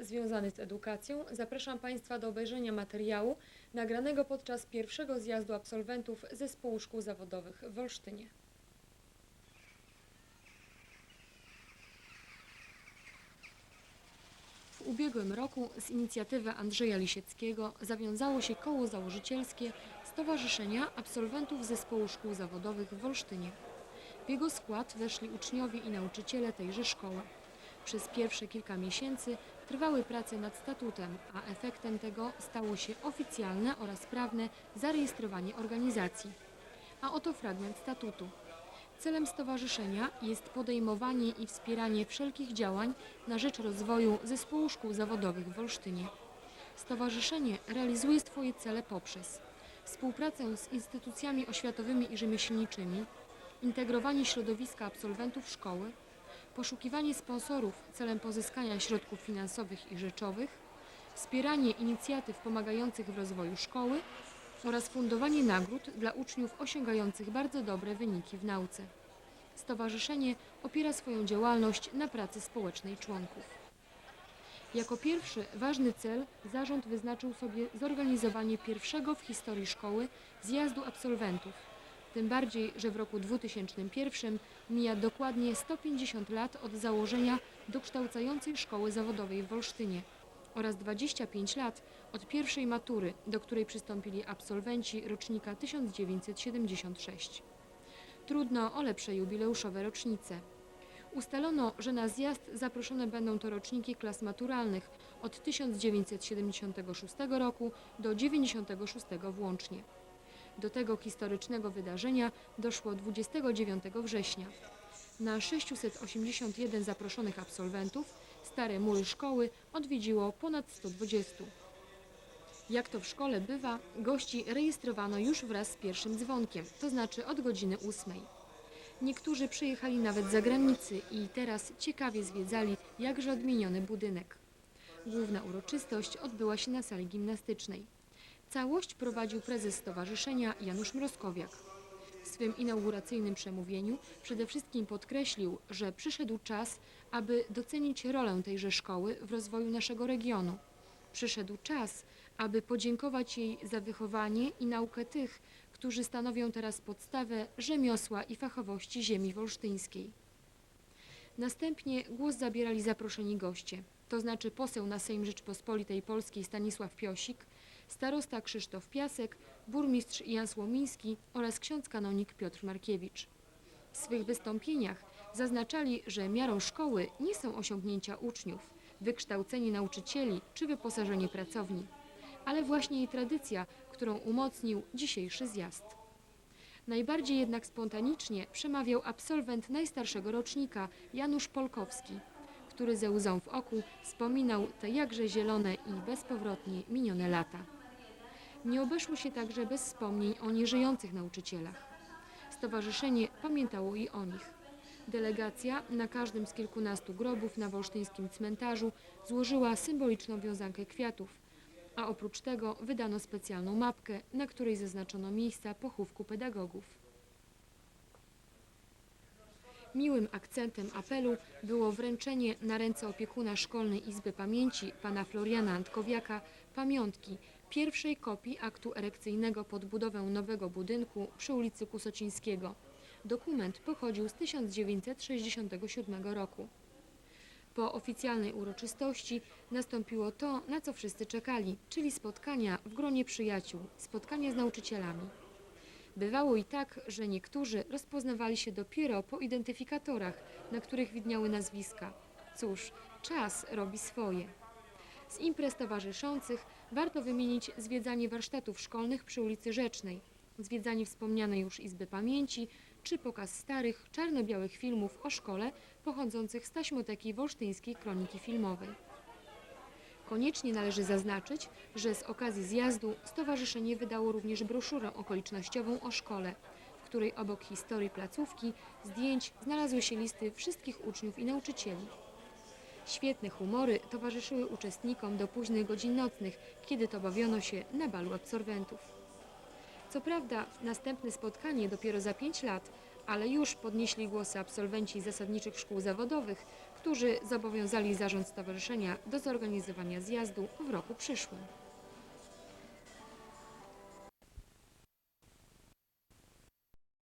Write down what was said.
związany z edukacją zapraszam Państwa do obejrzenia materiału nagranego podczas pierwszego zjazdu absolwentów Zespołu Szkół Zawodowych w Olsztynie. W ubiegłym roku z inicjatywy Andrzeja Lisieckiego zawiązało się koło założycielskie Stowarzyszenia Absolwentów Zespołu Szkół Zawodowych w Olsztynie. W jego skład weszli uczniowie i nauczyciele tejże szkoły. Przez pierwsze kilka miesięcy trwały prace nad statutem, a efektem tego stało się oficjalne oraz prawne zarejestrowanie organizacji. A oto fragment statutu. Celem stowarzyszenia jest podejmowanie i wspieranie wszelkich działań na rzecz rozwoju Zespołu Szkół Zawodowych w Olsztynie. Stowarzyszenie realizuje swoje cele poprzez współpracę z instytucjami oświatowymi i rzemieślniczymi, integrowanie środowiska absolwentów szkoły, poszukiwanie sponsorów celem pozyskania środków finansowych i rzeczowych, wspieranie inicjatyw pomagających w rozwoju szkoły oraz fundowanie nagród dla uczniów osiągających bardzo dobre wyniki w nauce. Stowarzyszenie opiera swoją działalność na pracy społecznej członków. Jako pierwszy ważny cel zarząd wyznaczył sobie zorganizowanie pierwszego w historii szkoły zjazdu absolwentów. Tym bardziej, że w roku 2001 mija dokładnie 150 lat od założenia dokształcającej szkoły zawodowej w Olsztynie oraz 25 lat od pierwszej matury, do której przystąpili absolwenci rocznika 1976. Trudno o lepsze jubileuszowe rocznice. Ustalono, że na zjazd zaproszone będą to roczniki klas maturalnych od 1976 roku do 1996 włącznie. Do tego historycznego wydarzenia doszło 29 września. Na 681 zaproszonych absolwentów stare mury szkoły odwiedziło ponad 120. Jak to w szkole bywa, gości rejestrowano już wraz z pierwszym dzwonkiem, to znaczy od godziny 8. Niektórzy przyjechali nawet z zagranicy i teraz ciekawie zwiedzali jakże odmieniony budynek. Główna uroczystość odbyła się na sali gimnastycznej. Całość prowadził prezes stowarzyszenia Janusz Mrozkowiak. W swym inauguracyjnym przemówieniu przede wszystkim podkreślił, że przyszedł czas, aby docenić rolę tejże szkoły w rozwoju naszego regionu. Przyszedł czas, aby podziękować jej za wychowanie i naukę tych, którzy stanowią teraz podstawę rzemiosła i fachowości ziemi wolsztyńskiej. Następnie głos zabierali zaproszeni goście, to znaczy poseł na Sejm Rzeczpospolitej Polskiej Stanisław Piosik, starosta Krzysztof Piasek, burmistrz Jan Słomiński oraz ksiądz kanonik Piotr Markiewicz. W swych wystąpieniach zaznaczali, że miarą szkoły nie są osiągnięcia uczniów, wykształcenie nauczycieli czy wyposażenie pracowni, ale właśnie jej tradycja, którą umocnił dzisiejszy zjazd. Najbardziej jednak spontanicznie przemawiał absolwent najstarszego rocznika Janusz Polkowski, który ze łzą w oku wspominał te jakże zielone i bezpowrotnie minione lata. Nie obeszło się także bez wspomnień o nieżyjących nauczycielach. Stowarzyszenie pamiętało i o nich. Delegacja na każdym z kilkunastu grobów na wolsztyńskim cmentarzu złożyła symboliczną wiązankę kwiatów, a oprócz tego wydano specjalną mapkę, na której zaznaczono miejsca pochówku pedagogów. Miłym akcentem apelu było wręczenie na ręce opiekuna Szkolnej Izby Pamięci, pana Floriana Antkowiaka, pamiątki pierwszej kopii aktu erekcyjnego pod budowę nowego budynku przy ulicy Kusocińskiego. Dokument pochodził z 1967 roku. Po oficjalnej uroczystości nastąpiło to, na co wszyscy czekali, czyli spotkania w gronie przyjaciół, spotkania z nauczycielami. Bywało i tak, że niektórzy rozpoznawali się dopiero po identyfikatorach, na których widniały nazwiska. Cóż, czas robi swoje. Z imprez towarzyszących warto wymienić zwiedzanie warsztatów szkolnych przy ulicy Rzecznej, zwiedzanie wspomnianej już Izby Pamięci, czy pokaz starych, czarno-białych filmów o szkole pochodzących z taśmoteki Wolsztyńskiej Kroniki Filmowej. Koniecznie należy zaznaczyć, że z okazji zjazdu stowarzyszenie wydało również broszurę okolicznościową o szkole, w której obok historii placówki zdjęć znalazły się listy wszystkich uczniów i nauczycieli. Świetne humory towarzyszyły uczestnikom do późnych godzin nocnych, kiedy to bawiono się na balu absolwentów. Co prawda, następne spotkanie dopiero za pięć lat, ale już podnieśli głosy absolwenci zasadniczych szkół zawodowych, którzy zobowiązali zarząd stowarzyszenia do zorganizowania zjazdu w roku przyszłym.